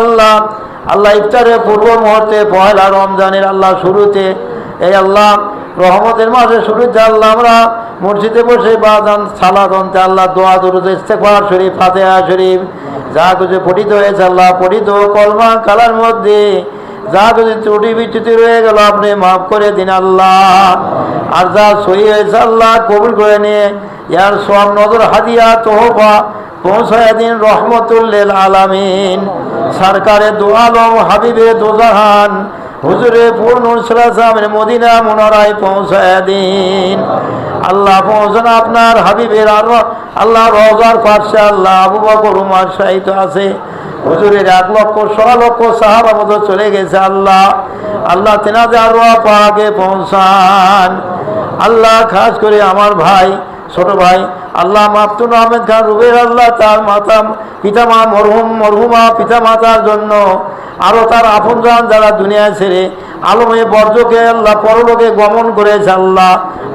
আল্লাহ আল্লাহ ইফতারের পূর্ব মুহূর্তে পয়লা রমজানের আল্লাহ শুরুতে, এই আল্লাহ রহমতের মাসে শুরুতে আল্লাহ আমরা মসজিদে বসে বাজান সালাদ অন্তে আল্লাহ দোয়া, দুরুদ ইস্তেকবার শরীফ, ফাতেহা শরীফ, যা কিছু পঠিত হয়েছে আল্লাহ পঠিত কলমা কালার মধ্যে, যা কিছু ত্রুটি বিচ্যুতি রয়ে গেল, আপনি মাফ করে দিন আল্লাহ। আর যা সহি হয়েছে আল্লাহ কবুল করে নিয়ে ইয়ার সব নজর হাদিয়া তোহবা পৌঁছায় দিন রহমতুল্লিল আলামিন। সরকারে দু আলম হাবিবে দোজাহান, হুজুরে পূর্ণ সালামের মদিনা মনোরায় পৌঁছায় দিন। আল্লাহ পৌঁছান আপনার হাবিবের আর আল্লাহ রজার পাশে আল্লাহ আবু বকর, উমার সাহিত্য আছে। হুজুরের এক লক্ষ ছ লক্ষ সাহাবা মতো চলে গেছে আল্লাহ। আল্লাহ তেনাদের আরও পাকে পৌঁছান। আল্লাহ, খাস করে আমার ভাই ছোট ভাই, আল্লাহ মাফতুন আহমেদ খান রুবের আল্লাহ, তার মাতা, পিতামা মরহুম, মরহুমা পিতা মাতার জন্য আরও তার আপন আপনজন যারা দুনিয়ায় ছেড়ে আলমে বর্জকে আল্লাহ, পরলোকে গমন করেছে আল্লাহ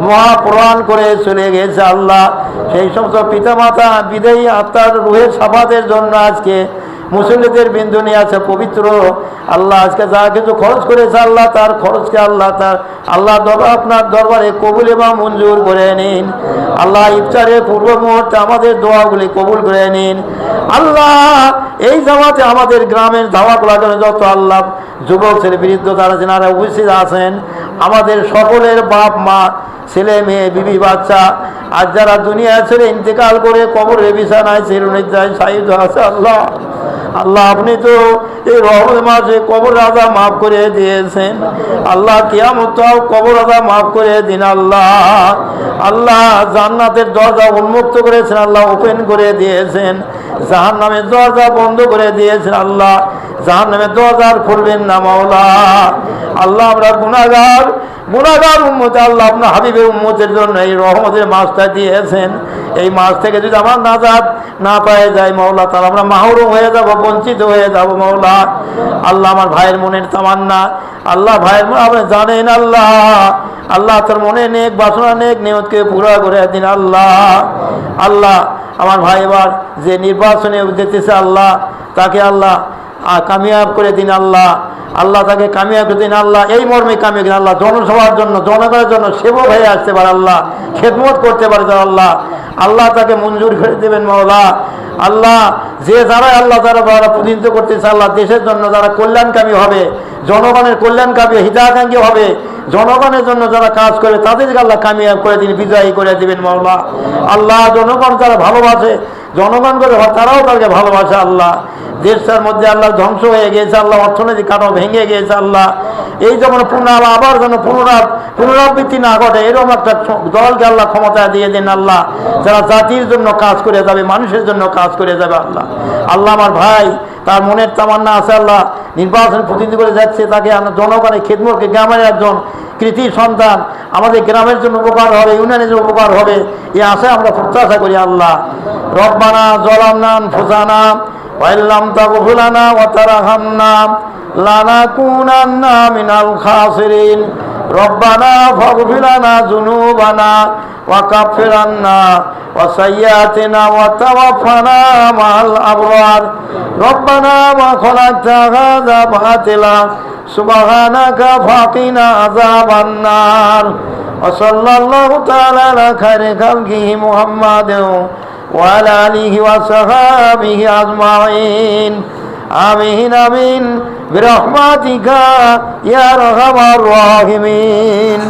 মহাপ্রাণ করে চলে গেছে আল্লাহ। সেই সমস্ত পিতামাতা, বিদেয়ী আত্মার রুহের সাফাতের জন্য আজকে মুসল্লিদের বিন্দু নিয়ে আছে, পবিত্র। আল্লাহ আজকে যা কিছু খরচ করেছে আল্লাহ, তার খরচকে আল্লাহ তার, আল্লাহ দরবার আপনার দরবারে কবুল এবং মঞ্জুর করে নিন। আল্লাহ ইফতারের পূর্ব মুহূর্তে আমাদের দোয়াগুলি কবুল করে নিন। আল্লাহ, এই জামাতে আমাদের গ্রামের ধাওয়াগুলো যত আল্লাহ, যুবক ছেলে, বৃদ্ধ তারা যেনারা উপস্থিত আছেন, আমাদের সকলের বাপ মা, ছেলে মেয়ে, বিবি, বাচ্চা, আর যারা দুনিয়া ছেড়ে ইন্তেকাল করে কবরের বিছানায় চিরনিদ্রায় সাহিত্য আছে আল্লাহ। আল্লাহ, আপনি তো এই রহমত মাসে কবর রাজা মাফ করে দিয়েছেন। আল্লাহ কিয়ামতাও কবর রাজা মাফ করে দিন আল্লাহ। আল্লাহ জান্নাতের দরজা উন্মুক্ত করেছেন, আল্লাহ ওপেন করে দিয়েছেন। জাহান নামের দরজা বন্ধ করে দিয়েছেন আল্লাহ। জাহান নামের দরজা খুলবেন না মাওলা। আল্লাহ, আমরা গুণাগার গুণাগার উন্মতে আল্লাহ আপনার হাবিবের উন্মতের জন্য এই রহমতের মাছটা দিয়েছেন। এই মাছ থেকে যদি আমার নাজাদ না পায়ে যায়, মাওলা তাহলে আমরা মাহরুম হয়ে যাব, বঞ্চিত হয়ে যাব, মাওলা। আল্লাহ আমার ভাইয়ের মনের তামান্না। আল্লাহ ভাইয়ের মনে, আপনি জানেন আল্লাহ। আল্লাহ তোর মনে নেক বাসনা, নেক নিয়তকে পুরা করে দিন আল্লাহ। আল্লাহ আমার ভাই এবার যে নির্বাচনে যেতেছে আল্লাহ, তাকে আল্লাহ কামিয়াব করে দিন আল্লাহ। আল্লাহ তাকে কামিয়াব দিন, আল্লাহ এই মর্মে কামিয়ে দিন, আল্লাহ জনসভার জন্য জনগণের জন্য সেবক হয়ে আসতে পারে আল্লাহ, খেদমত করতে পারে আল্লাহ। আল্লাহ তাকে মঞ্জুর করে দেবেন মাওলা। আল্লাহ, যে যারা আল্লাহ তারা যারা প্রতিনিধিত্ব করতেছে আল্লাহ দেশের জন্য যারা কল্যাণকামী হবে, জনগণের কল্যাণকামী, হিতাকাঙ্ক্ষী হবে, জনগণের জন্য যারা কাজ করে, তাদেরকে আল্লাহ কামিয়াব করে দিন, বিজয়ী করে দিবেন মাওলা। আল্লাহ, জনগণ যারা ভালোবাসে জনগণ করে তারাও তাকে ভালোবাসে আল্লাহ। দেশটার মধ্যে আল্লাহ ধ্বংস হয়ে গিয়েছে, আল্লাহ অর্থনৈতিক কাঠামো ভেঙে গিয়েছে আল্লাহ। এই যেমন পুনরাব আবার যেন পুনরাব পুনরাবৃত্তি না ঘটে, এরকম একটা দলকে আল্লাহ ক্ষমতা দিয়ে দিন আল্লাহ। যারা জাতির জন্য কাজ করে যাবে, মানুষের জন্য কাজ করে যাবে আল্লাহ। আল্লাহ আমার ভাই, তার মনের তামান্না আছে আল্লাহ। নির্বাচন প্রতিনিধি করে যাচ্ছে, তাকে জনগণের খেদমতকে গ্রামের একজন কৃতি সন্তান, আমাদের গ্রামের জন্য উপকার হবে, ইউনিয়নের জন্য উপকার হবে, এ আশায় আমরা প্রত্যাশা করি আল্লাহ। রব্বানা জলান্নান ফুসানা ওয়াইল্লাম তাকু ফুলানা ওয়াতারা হান্না লানা কুনান্না মিনাল খাসিরিন। রব্বানা ফাগফিরানা যুনুবানা ওয়া কাফিরান্না ওয়া সাইয়্যাতিনা ওয়া তাওয়াফানা মাল আবরার। রব্বানা মা খালাকতা হাযা বাতিলা। সুবহানাকা ফাকিনা আযাবান নার। ওয়া সাল্লাল্লাহু তাআলা আলা খায়রি খালকিহি মুহাম্মাদিন ওয়া আলিহি ওয়া সাহাবিহি আজমাইন। আমিন আমিন। বিরহমাতিকা ইয়া রহমান রাহিমিন।